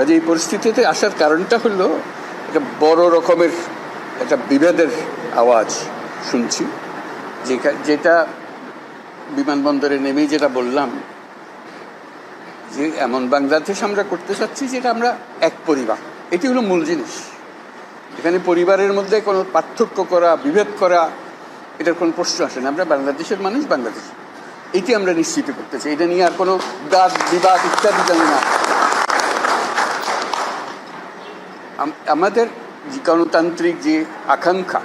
কাজে এই পরিস্থিতিতে আসার কারণটা হলো একটা বড় রকমের একটা বিভেদের আওয়াজ শুনছি। যেটা বিমানবন্দরে নেমেই যেটা বললাম, যে এমন বাংলাদেশ আমরা করতে চাচ্ছি যেটা আমরা এক পরিবার। এটি হলো মূল জিনিস। এখানে পরিবারের মধ্যে কোনো পার্থক্য করা, বিভেদ করা, এটার কোনো প্রশ্ন আসে না। আমরা বাংলাদেশের মানুষ বাংলাদেশ। এটি আমরা নিশ্চিত করতে চাই। এটা নিয়ে আর কোনো বাদ বিবাদ ইত্যাদি জানি না আম- আমাদের গণতান্ত্রিক যে আকাঙ্ক্ষা,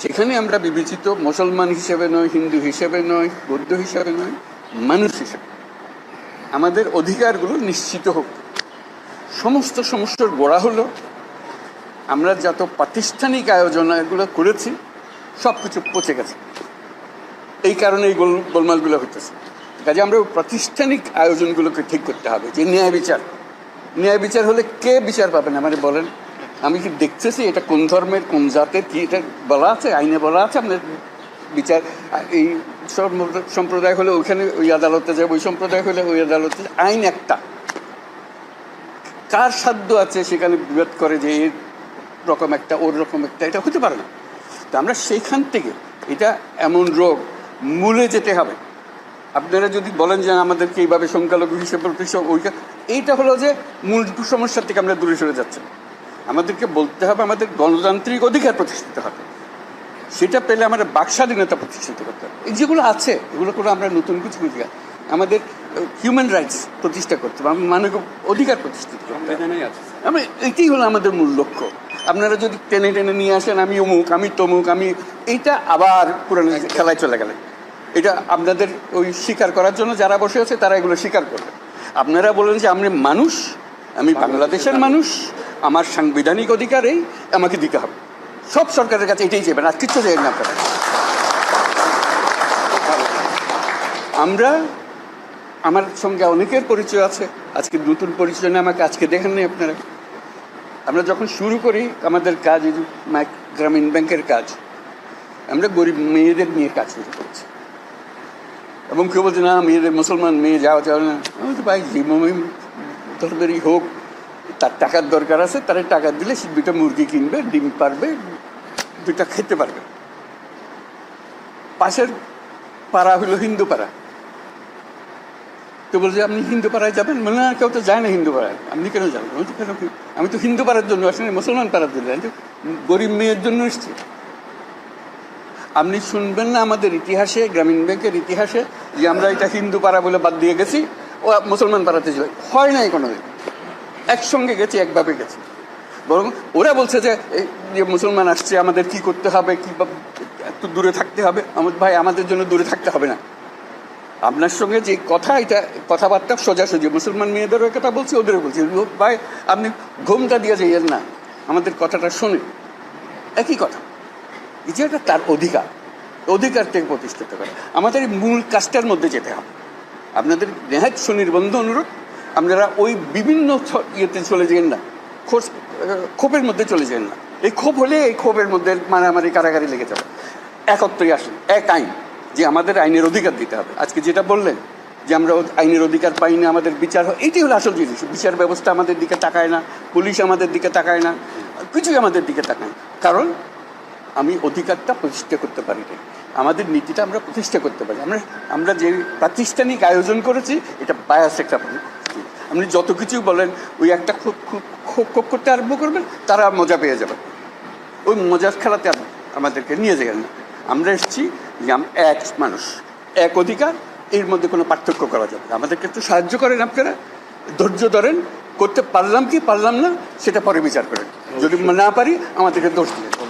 সেখানে আমরা বিবেচিত মুসলমান হিসেবে নয়, হিন্দু হিসেবে নয়, বৌদ্ধ হিসেবে নয়, মানুষ হিসেবে আমাদের অধিকারগুলো নিশ্চিত হোক। সমস্ত সমস্যার গোড়া হলো, আমরা যত প্রাতিষ্ঠানিক আয়োজন এগুলো করেছি সব কিছু পচে গেছে। এই কারণে এই গোল গোলমালগুলো হইতেছে। কাজে আমরা প্রাতিষ্ঠানিক আয়োজনগুলোকে ঠিক করতে হবে, যে ন্যায় বিচার। ন্যায় বিচার হলে কে বিচার পাবেন আমারে বলেন, আমি কি দেখতেছি এটা কোন ধর্মের, কোন জাতের? কি এটা বলা আছে? আইনে বলা আছে আপনার বিচার? এই সব সম্প্রদায় হলে ওইখানে ওই আদালতে যাবে, ওই সম্প্রদায় হলে ওই আদালতে আইন একটা। কার সাধ্য আছে সেখানে বিরোধ করে যে এর রকম একটা, ওর রকম একটা? এটা হতে পারে না। তো আমরা সেইখান থেকে এটা এমন রোগ মূলে যেতে হবে। আপনারা যদি বলেন যে আমাদেরকে এইভাবে সংখ্যালঘু হিসেবে প্রতিষ্ঠা ওইটা এইটা হলো যে মূল সমস্যার থেকে আমরা দূরে সরে যাচ্ছি। আমাদেরকে বলতে হবে আমাদের গণতান্ত্রিক অধিকার প্রতিষ্ঠিত হবে। সেটা পেলে আমাদের বাক স্বাধীনতা প্রতিষ্ঠিত করতে হবে। এই যেগুলো আছে এগুলো করে আমরা নতুন কিছু না। আমাদের হিউম্যান রাইটস প্রতিষ্ঠা করতে হবে মানব অধিকার প্রতিষ্ঠিত করতে হবে। সংবিধানেই আছে আমি এটাই হলো আমাদের মূল লক্ষ্য। আপনারা যদি টেনে টেনে নিয়ে আসেন আমি অমুক আমি তমুক আমি এইটা আবার পুরানো খেলায় চলে গেলেন এটা আপনাদের ওই স্বীকার করার জন্য যারা বসে আছে তারা এগুলো স্বীকার করবে। আপনারা বলেন যে আমি মানুষ আমি বাংলাদেশের মানুষ আমার সাংবিধানিক অধিকার এই আমাকে দিতে হবে। সব সরকারের কাছে এটাই চাইবেন আর কিচ্ছু চাইবেন না আপনারা। আমরা আমার সঙ্গে অনেকের পরিচয় আছে আজকে নতুন পরিচয় নিয়ে আমাকে আজকে দেখেন নাই আপনারা। আমরা যখন শুরু করি আমাদের কাজ গ্রামীণ ব্যাংকের কাজ আমরা গরিব মেয়েদের নিয়ে কাজ শুরু করেছি। এবং কেউ বলছে, না মেয়েদের মুসলমান মেয়ে যাওয়া যাবে না। আমি তো ভাই, যে ধর্মেরই হোক, তার টাকার দরকার আছে, তারা টাকা দিলে সে দুটা মুরগি কিনবে, ডিম পারবে দুটা খেতে পারবে। পাশের পাড়া হলো হিন্দু পাড়া। তো বলছে, আপনি হিন্দু পাড়ায় যাবেন? মানে না, কেউ তো যায় না হিন্দু পাড়ায়। আপনি কেন যাবেন? আমি তো কেন আমি তো হিন্দু পাড়ার জন্য আসিনি মুসলমান পাড়ার জন্য। গরিব মেয়ের জন্য এসেছি। আপনি শুনবেন না আমাদের ইতিহাসে, গ্রামীণ ব্যাংকের ইতিহাসে যে আমরা এটা হিন্দু পাড়া বলে বাদ দিয়ে গেছি ও মুসলমান পাড়াতে যাই হয় নাই কোনোদিন। একসঙ্গে গেছি, একভাবে গেছি। বরং ওরা বলছে যে যে মুসলমান আসছে, আমাদের কি করতে হবে, কি একটু দূরে থাকতে হবে। আমার ভাই, আমাদের জন্য দূরে থাকতে হবে না। আপনার সঙ্গে যে কথা, এটা কথাবার্তা সোজাসুজি। মুসলমান মেয়েদেরও কথা বলছি, ওদেরও বলছি। ভাই, আপনি ঘুমটা দিয়ে যাইয়েন না। আমাদের কথাটা শোনে একই কথা। এটা তার অধিকার। অধিকারটাকে প্রতিষ্ঠিত করে। আমাদের মূল কাজটার মধ্যে যেতে হবে। আপনাদের নেহাত সুনির্বন্ধ অনুরোধ, আপনারা ওই বিভিন্ন ইয়েতে চলে যান না, খোঁজ ক্ষোভের মধ্যে চলে যান না। এই ক্ষোভ হলে এই ক্ষোভের মধ্যে মারামারি, কারাগারি লেগে যাবে। একত্রে আসুন, এক আইন, যে আমাদের আইনের অধিকার দিতে হবে। আজকে যেটা বললেন, যে আমরা আইনের অধিকার পাই না, আমাদের বিচার হয়, এটাই হলো আসল জিনিস। বিচার ব্যবস্থা আমাদের দিকে তাকায় না, পুলিশ আমাদের দিকে তাকায় না, কিছুই আমাদের দিকে তাকায়। কারণ আমি অধিকারটা প্রতিষ্ঠা করতে পারি না আমাদের নীতিটা আমরা প্রতিষ্ঠা করতে পারি। আমরা আমরা যে প্রাতিষ্ঠানিক আয়োজন করেছি, এটা বায়াস একটা আপনি যত কিছু বলেন, ওই একটা খুব খুব খুব খুব করতে আরম্ভ করবেন, তারা মজা পেয়ে যাবে। ওই মজার খেলাতে আম- আমাদেরকে নিয়ে যাবেন না। আমরা এসেছি যে এক মানুষ, এক অধিকার, এর মধ্যে কোনো পার্থক্য করা যাবে। আমাদেরকে একটু সাহায্য করেন আপনারা। ধৈর্য ধরেন, করতে পারলাম কি পারলাম না, সেটা পরে বিচার করেন। যদি না পারি, আমাদেরকে দোষ দিলেন